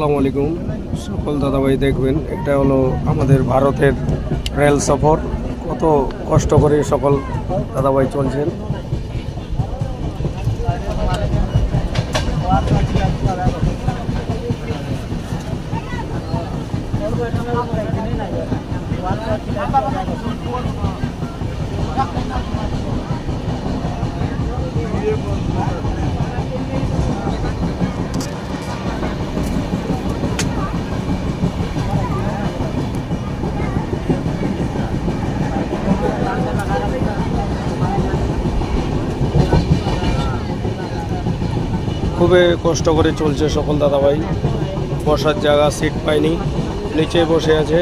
আসসালামু আলাইকুম। সকল দাদাভাই দেখবেন, এটা হলো আমাদের ভারতের রেল সফর। কত কষ্ট করে সকল দাদাভাই চলছেন। খুবই কষ্ট করে চলছে সকল দাদাভাই। বসার জায়গা সিট পায়নি নিচে বসে আছে।